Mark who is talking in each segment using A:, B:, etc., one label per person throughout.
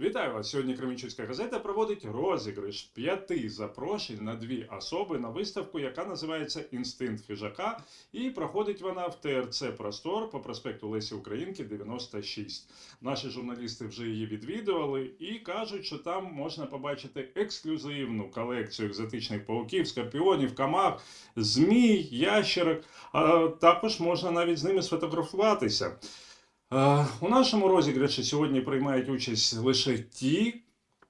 A: Вітаю вас! Сьогодні Кременчуцька газета проводить розіграш п'яти запрошень на дві особи на виставку, яка називається Інстинкт хижака, і проходить вона в ТРЦ Простор по проспекту Лесі Українки 96. Наші журналісти вже її відвідували і кажуть, що там можна побачити ексклюзивну колекцію екзотичних пауків, скорпіонів, камах, змій, ящерок. А також можна навіть з ними сфотографуватися. Е, У нашому розіграші сьогодні приймають участь лише ті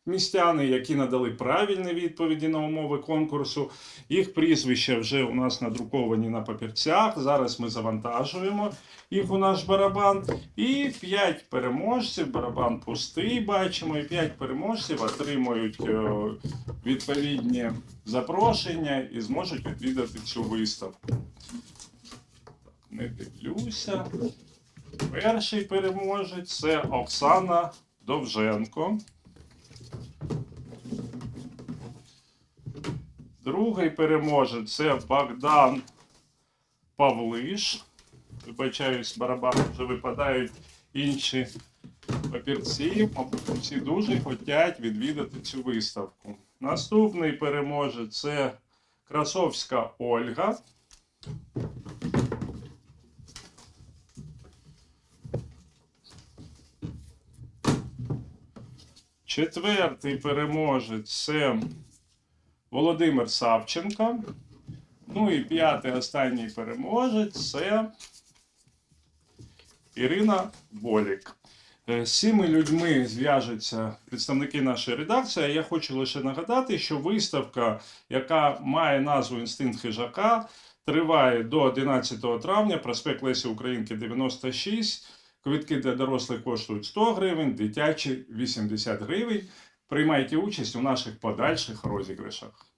A: містяни, які надали правильні відповіді на умови конкурсу. Їх прізвища вже у нас надруковані на папірцях. Зараз ми завантажуємо їх у наш барабан. І п'ять переможців, барабан пустий, бачимо, і п'ять переможців отримують е, відповідні запрошення і зможуть відвідати цю виставку. Не дивлюся. Перший переможець це Оксана Довженко. Другий переможець це Богдан Павлиш. Вибачаюсь, барабан вже випадають інші папірці. Всі дуже хочуть відвідати цю виставку. Наступний переможець це Красовська Ольга. Четвертий переможець це Володимир Савченко. Ну і п'ятий останній переможець це Ірина Болік. Е, З цими людьми зв'яжуться представники нашої редакції. Я хочу лише нагадати, що виставка, яка має назву Інстинкт хижака, триває до 11 травня, проспект Лесі Українки 96. Квитки для дорослих коштують 100 гривень, дитячі 80 гривень. Приймайте участь у наших подальших розіграшах.